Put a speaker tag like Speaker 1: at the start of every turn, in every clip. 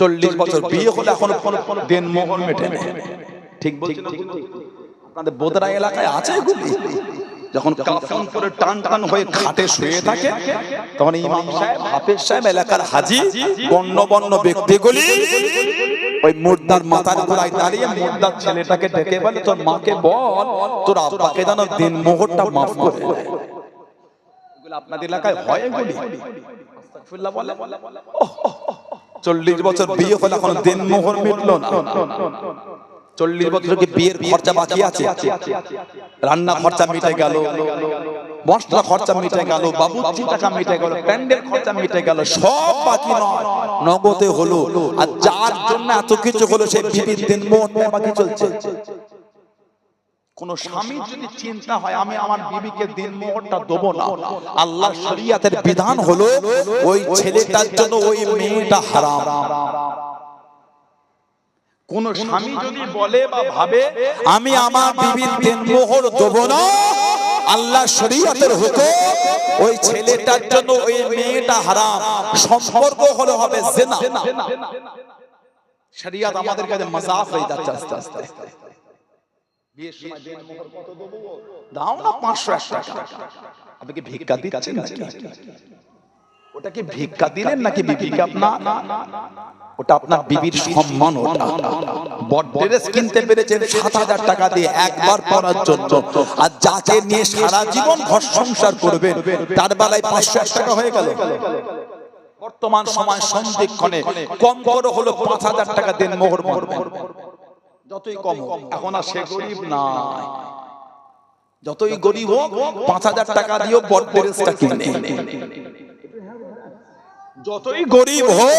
Speaker 1: চল্লিশ বছর বিয়ে হলে এখন দেন মোহর মেটে ঠিক বলছি? আপনাদের বোদরা এলাকায় আছে এগুলি? যখন কাফন করে টান টান হয়ে খাটে শুয়ে থাকে তখন ইমাম সাহেব হাফেজ সাহেব এলাকার হাজি গণ্যবন্য ব্যক্তিগুলি ওই মুর্দার মাথার গোড়ায় দাঁড়িয়ে মুর্দার ছেলেটাকে ডেকে বলে তোর মাকে বল তোর আব্বাকে যেন দিন মোহরটা মাফ করে আপনাদের এলাকায় হয় এগুলি? আস্তাগফিরুল্লাহ বলে চল্লিশ বছর বিয়ে হলে এখন দিন মোহর মিটলো না। চল্লিশ বছর কি বিয়ের খরচা বাকি আছে? রান্না খরচা মিটে গেল। মশলা খরচা মিটে গেল। বাবুচি টাকা মিটে গেল। প্যান্ডেল খরচা মিটে গেল। সব বাকি নয়। নগদে হলো। আর যার জন্য এত কিছু হলো সেই বিবির দিন মোহর নেওয়া বাকি চলছে। কোন স্বামীর যদি চিন্তা হয় আমি আমার বিবিকে দিন মোহরটা দেবো না। আল্লাহ শরিয়াতের বিধান হলো ওই ছেলেটার জন্য ওই মেয়েটা হারাম। কোন স্বামী যদি বলে বা ভাবে আমি আমার বিবির দিন মোহর দেবো না। আল্লাহ শরিয়াতের হুকুম ওই ছেলেটার জন্য ওই মেয়েটা হারাম। সম্পর্ক হলো হবে জেনা। শরিয়াত আমাদের কাছে মজাক হয়ে যাচ্ছে আস্তে আস্তে। বিয়ের সময় দিন মোহর কত দেবো? দাও না পাঁচশো এক টাকা। আপনি কি ভিক্ষা দিচ্ছেন নাকি? ওটা কি ভিক্ষা দিলেন নাকি বিবিকে? আপনার ওটা আপনার বিবির সম্মান ওটা। বড় ড্রেস কিনতে পেরেছেন সাত হাজার টাকা দিয়ে একবার পরার জন্য। আর যাকে নিয়ে সারা জীবন ঘর সংসার করবেন তার বেলায় পাঁচশো এক টাকা হয়ে গেল। বর্তমান সময় সন্ধিক্ষণে কম করে হলো পাঁচ হাজার টাকা দেন মোহর মোহর যতই কম এখন আর সে গরিব নাই। যতই গরিব হোক পাঁচ হাজার টাকা ড্রেসটা কিনে যতই গরিব হোক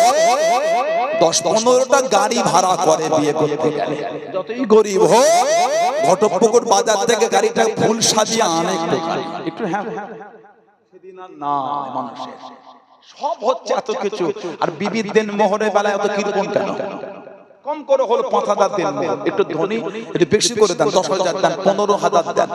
Speaker 1: দশ পনেরোটা গাড়ি ভাড়া করে বিয়ে করতে গেলে। যতই গরিব হোক ঘটকপুকুর বাজার থেকে গাড়িটা ফুল সাজিয়ে আনে একটু হ্যাঁ। সেদিন আর না মানুষের। সব হচ্ছে এত কিছু। আর বিবির দিন মোহরের বেলায় এত কীরকম কেন? কম করে হলো পাঁচ হাজার দেন একটু ধনী একটু বেশি করে দেন দশ হাজার দেন পনেরো হাজার দেন।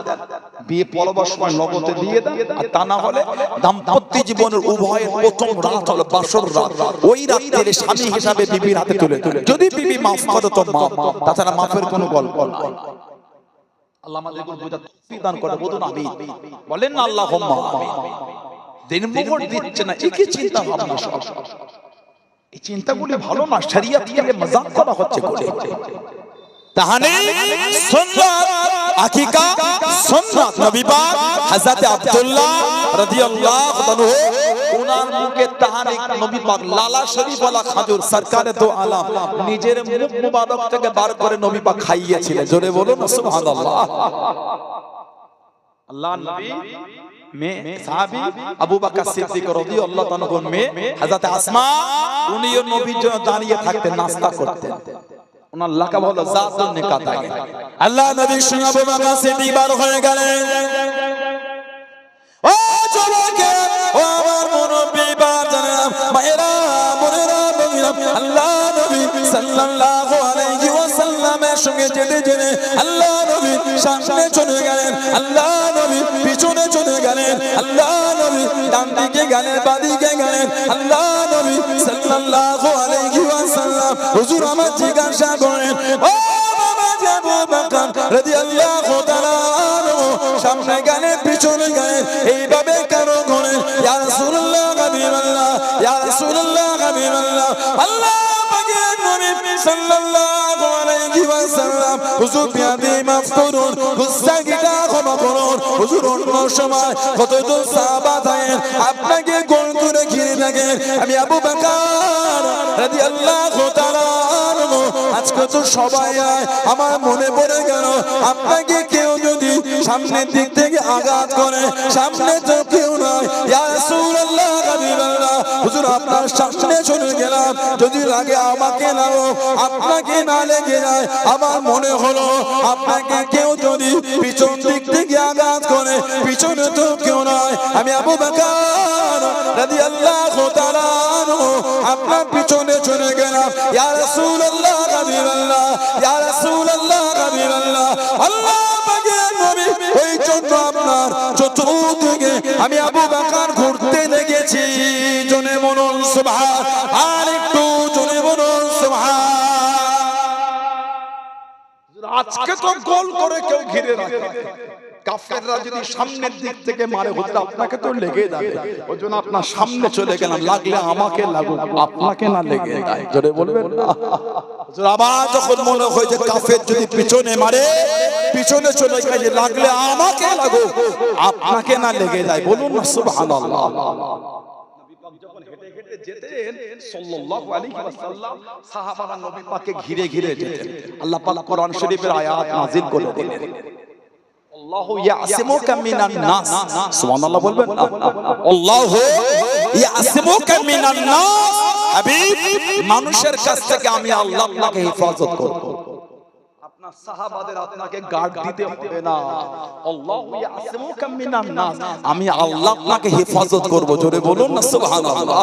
Speaker 1: বিয়ে পরবার সময় নগদে দিয়ে দেন আর তা না হলে দাম্পত্য জীবনের উভয়ের প্রথম রাত হলো বাসর রাত। ওই রাত্রে স্বামী হিসাবে বিবির হাতে তুলে তুলে যদি বিবি মাফ করে তো মাফ তাছাড়া মাফের কোনো গল্প নাই। আল্লাহ আমাদের বোঝা দান করে বলুন বলেন না আল্লাহ দিন মোহর দিচ্ছে না একই চিন্তা ভাবনা সব। এই চিন্তাগুলি ভালো না শরিয়াত মজাক করা হচ্ছে সুন্নাত আকিকা সুন্নাত নবী পাক হযরত আব্দুল্লাহ রাদিয়াল্লাহু তাআলা ওনার মুখে তাহারিক নবী পাক লালা শরীফ ওয়ালা খাজুর সরকারে দো আলম নিজের মুখ মুবারক থেকে বার করে নবী পাক খাইয়েছিলেন। জোরে বলুন সুবহানাল্লাহ। আল্লাহ নবী মেয়ে সাহাবী আবু বকর সিদ্দিক রাদিয়াল্লাহু তাআলা মেয়ে হযরত আসমা উনিও নবীর জন্য দাঁড়িয়ে থাকতেন নাস্তা করতেন। ওনার লাকাব হলো জাতুন নিকাত। আল্লাহ নবী শুনে আবু বকর সিদ্দিক বার হয়ে গেলেন। ও যুবকে ও আমার মুরব্বি বাজানা মায়েরা বোনেরা বন্ধুরা আল্লাহ নবী সাল্লাল্লাহু আলাইহি ওয়াসাল্লামের সঙ্গে যেতে যেতে আল্লাহ নবী সামনে চলে গেলেন, আল্লাহ নবী পিছনে চলে গেলেন, আল্লাহ নবী ডান দিকে গেলেন বাদিকে গেলেন, আল্লাহ নবী সাল্লাল্লাহু আলাইহি ওয়াসাল্লাম হুজুর আমার জিজ্ঞাসা করেন ও বাবা যাব বাকার রাদিয়াল্লাহু তাআলা সামনে গেলেন, পিছনে গেলেন, এইভাবে কেন করেন ইয়া রাসূলুল্লাহ, হাবিবাল্লাহ, ইয়া রাসূলুল্লাহ, হাবিবাল্লাহ, আল্লাহ পাকের নবী সাল্লাল্লাহু হুজুর বিয়াদি মাফ করুন গুস্তাগিটা ক্ষমা করুন। হুজুর অন্য সময় কতজন সাহাবা থাকেন। আপনাকে গোল করে ঘিরে থাকেন। আমি আবু বাকার রাদিয়াল্লাহু আজকে তো সবাই আমার মনে পড়ে গেল, আপনাকে কেউ যদি সামনের দিক থেকে আঘাত করে, সামনে তো কেউ নয়। আপনার সামনে চলে গেলাম। যদি লাগে আমাকে আপনাকে না লেগে যায়। আমার মনে হলো, আপনাকে কেউ যদি পিছন দিক থেকে আঘাত করে, পিছনে তো কেউ নয়। আমি আবু বকর গেলাম আপনার পিছনে চলে গেলাম। ইয়া রাসূলুল্লাহ হাবিবাল্লাহ ইয়া রাসূলুল্লাহ হাবিবাল্লাহ আল্লাহ পাকের নবী, এই জন্য আপনার চতুর্দিকে আমি আবু বকর ঘুরতে দেখেছি। জনে মনন সুবহান। আর একটু জনে মনন সুবহান। আজকে তো গোল করে কেউ ঘিরে রাখে। কাফেররা যদি সামনের দিক থেকে মারে হুজুর আপনাকে তো লেগে যাবে ওই জন্য আপনার সামনে চলে গেলাম লাগলে আমাকে লাগুক আপনাকে না লেগে যায়। জোরে বলবেন? না
Speaker 2: হুজুর, আবার যখন মনে হয় যে কাফের যদি পিছনে মারে পিছনে চলে গেছে লাগলে আমাকে লাগো আপনাকে না লেগে যায়। বলুন না সুবহানাল্লাহ।
Speaker 1: যখন হেঁটে হেঁটে যেতেন সাল্লাল্লাহু আলাইহি ওয়াসাল্লাম সাহাবারা নবী পাককে ঘিরে ঘিরে যেতেন। আল্লাহ পাক কোরআন শরীফের আয়াত নাযিল করে দিলেন। আল্লাহু ইয়াসিমুকা মিনান নাস। সুবহানাল্লাহ বলবেন? না
Speaker 2: ইয়াসিমুকা মিনান নাস। হাবিব মানুষের কাছ থেকে আমি আল্লাহ আপনাকে হেফাজত করব।
Speaker 1: আপনার সাহাবাদের আপনাকে গার্ড দিতে হবে না। আল্লাহু ইয়াসিমুকা মিনান নাস।
Speaker 2: আমি আল্লাহ আপনাকে হেফাজত করব। জোরে বলুন না সুবহানাল্লাহ।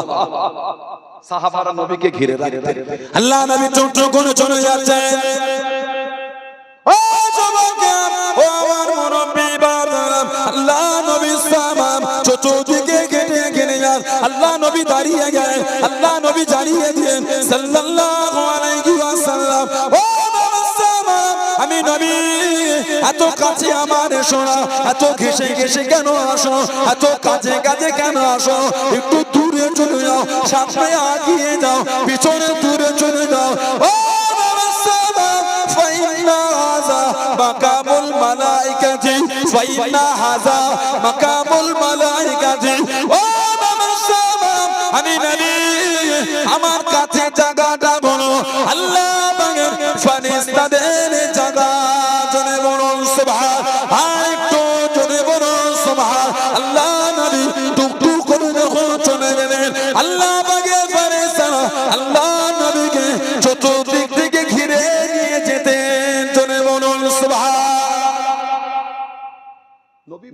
Speaker 1: সাহাবারা নবীকে ঘিরে রাখতেন
Speaker 2: আল্লাহ নবী টুকটু করে চলে যাচ্ছেন। নবী দাঁড়িয়ে গেলেন। আল্লাহ নবী জানিয়ে দিলেন, সাল্লাল্লাহু আলাইহি ওয়াসাল্লাম, ও আমি নবী, এত কাছে আমার এসো না, এত ঘেসে ঘেসে কেন আসো, এত কাছে কাছে কেন আসো? একটু দূরে চলে যাও, সামনে আগিয়ে যাও, পিছনে দূরে চলে যাও। ও ফাইনা হাজা মাকামুল ফাইনা হাজা মাকাম কাছে জায়গাটা বলো। আল্লাহ ফারিস্তাদের জায়গা জনে বলুন, সুবহান। আর একটু জনে বলুন, সুবহান। আল্লাহ নবী টুকটুক করে যখন চলে গেলেন। আল্লাহ বাগের ফারিস্তারা আল্লাহ নবীকে চতুর্দিক থেকে ঘিরে যেতেন। জনে বলুন, সুবহান।
Speaker 1: নবী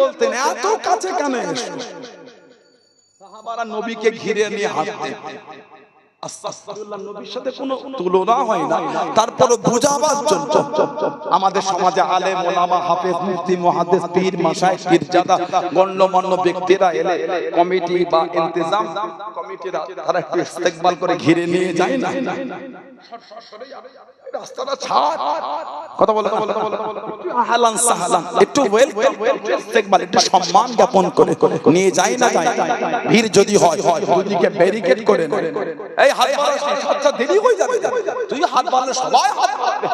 Speaker 1: বলতেন, এত কাছে কেন সাহাবারা নবীকে ঘিরে নিয়ে জন্য আমাদের সমাজে আলেম, ওলামা, হাফেজ, মুফতি পীর গণ্যমান্য ব্যক্তিরা এলে কমিটি বা ইন্তেজাম কমিটিরা তারা একটু ইস্তেকবাল করে ঘিরে নিয়ে যায় না। রাস্তাটা ছাড়। কথা বলে কথা বলে কথা বলে একটু আহলান সাহলান একটু ওয়েলকাম ইস্তেকবাল একটু সম্মান জ্ঞাপন করে নিয়ে যায় না যায় ভিড় যদি হয় দুদিকে ব্যারিকেড করে নেয়। এই হাত বাড়াস আচ্ছা দেরি হয়ে যাবে। তুই হাত বাড়ালে সবাই হাত বাড়াবে।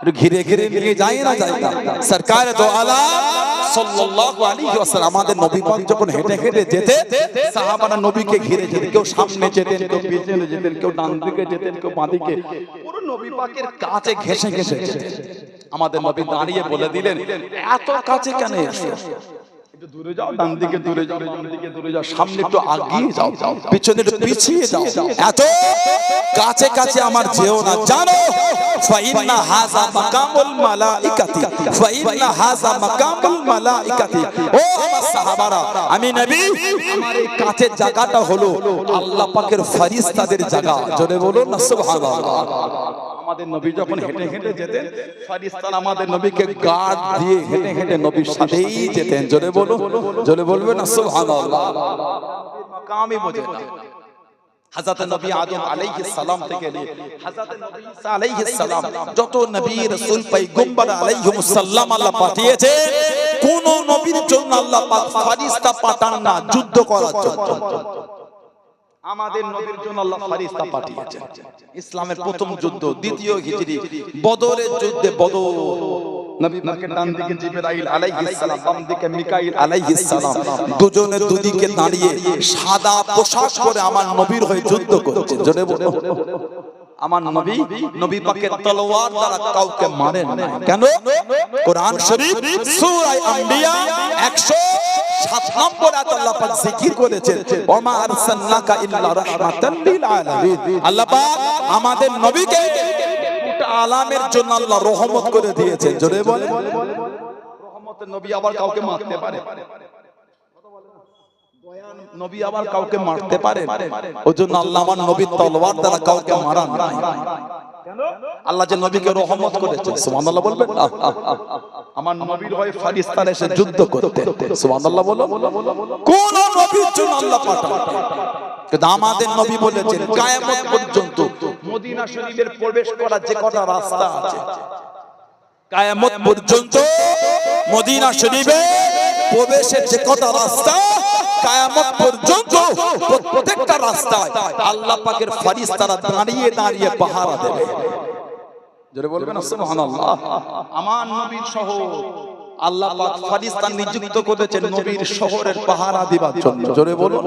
Speaker 2: একটু ঘিরে ঘিরে নিয়ে যায় না যায় না। সরকার তো আলা সাল্লাল্লাহু আলাইহি ওয়াসাল্লাম আমাদের নবী পাক যখন হেঁটে হেঁটে যেতে
Speaker 1: সাহাবারা নবীকে ঘিরে যেতেন কেউ সামনে যেতেন কেউ পিছনে যেতেন কেউ ডান দিকে যেতেন কেউ বাঁ দিকে পুরো নবী পাকের কাছে ঘেসে ঘেসে আমাদের নবী দাঁড়িয়ে বলে দিলেন এত কাছে কেন এসো দূরে যাও ডান দিকে দূরে যাও ডান দিকে দূরে যাও সামনে একটু আগিয়ে যাও
Speaker 2: পিছনে একটু পিছিয়ে যাও। এত কাছে কাছে আমার যেও না জানো? ফাইন্না হাযা মাকামুল মালাইকাতি ফাইন্না হাযা মাকামুল মালাইকাতি। ও আমার সাহাবারা আমি নবী আমার এই কাছের জায়গাটা হলো আল্লাহ পাকের ফেরেশতাদের জায়গা। জোরে বলুন না সুবহানাল্লাহ।
Speaker 1: আমাদের নবী যখন হেঁটে হেঁটে যেতেন ফারিস্তান আমাদের নবীকে গার্ড দিয়ে হেঁটে হেঁটে নবীর সাথেই যেতেন।
Speaker 2: জোরে বলুন জোরে বলবেন সুবহানাল্লাহ।
Speaker 1: কামই বোঝে। না হযরত নবী আদম আলাইহিস সালাম থেকে নিয়ে হযরত নবী ঈসা আলাইহিস সালাম
Speaker 2: যত নবী রাসূল পয়গম্বর আলাইহিমুস সালাম আল্লাহ পাঠিয়েছে। কোন নবীর জন্য আল্লাহ পাক পাঠান না যুদ্ধ করার জন্য।
Speaker 1: আমাদের নবীর জন্য আল্লাহ ফারিস্তা পাঠিয়েছেন। ইসলামের প্রথম যুদ্ধ দ্বিতীয় হিজরি বদরের যুদ্ধে বদর। নবী পাকের ডান দিকে জিবরাইল আলাইহিস সালাম বাম দিকে মিকাইল আলাইহিস সালাম।
Speaker 2: দুজনে দুদিকে দাঁড়িয়ে সাদা পোশাক পরে আমার নবীর হয়ে যুদ্ধ করছে। জোরে বলো।
Speaker 1: আমার নবী নবী পাকের তলোয়ার দ্বারা কাউকে মারেন না
Speaker 2: কেন? কোরআন শরীফ সূরা আম্বিয়া 107 নম্বর আয়াত আল্লাহ পাক জিকির করেছেন, ওমা আরসালনাকা ইল্লা রাহমাতাল লিল আলামিন। আল্লাহ পাক আমাদের নবীকে আলামের জন্য আল্লাহ রহমত করে দিয়েছেন। জোরে বলে
Speaker 1: রহমতের নবী আবার কাউকে মারতে পারে। নবী আবার কাউকে মারতে পারে
Speaker 2: ওই জন্য আল্লাহ আমার নবীর তলোয়ার দ্বারা কাউকে মারান নাই।
Speaker 1: আল্লাহ যে নবীকে রহমত করেছে
Speaker 2: সুবহানাল্লাহ বলবেন
Speaker 1: আমার নবীর হয়ে ফারিস্তান এসে যুদ্ধ করতে।
Speaker 2: সুবহানাল্লাহ বলো কোন নবীর জন্য আল্লাহ পাঠান? কিন্তু আমাদের নবী বলেছেন কায়ামত পর্যন্ত
Speaker 1: মদিনা শরীফের প্রবেশ করার যে কটা রাস্তা আছে
Speaker 2: কায়ামত পর্যন্ত মদিনা শরীফে প্রবেশের যে কত রাস্তা কায়ামত পর্যন্ত প্রত্যেকটা রাস্তায় আল্লাহ পাকের ফারিস্তারা দাঁড়িয়ে দাঁড়িয়ে পাহারা দেবে।
Speaker 1: জোরে বলবেন, সুবহানাল্লাহ। আমার নবীর শহর আল্লাহ পাক ফারিস্তা নিযুক্ত করেছেন নবীর শহরের পাহারা দিবার জন্য। জোরে বলুন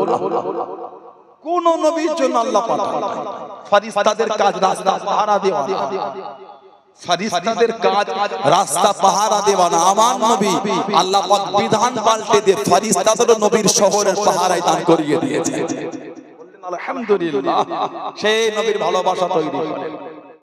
Speaker 1: কোন নবীর জন্য আল্লাহ পাঠান ফারিস্তাদের কাজ রাস্তা পাহারা দেওয়া ফারিস্তাদের কাজ
Speaker 2: রাস্তা পাহারা দেওয়া না। আমার নবী আল্লাহ পাক বিধান পাল্টে দিয়ে ফারিস্তাদের নবীর শহরের পাহারায় দান করিয়ে দিয়েছে।
Speaker 1: আলহামদুলিল্লাহ সেই নবীর ভালোবাসা তৈরি করেন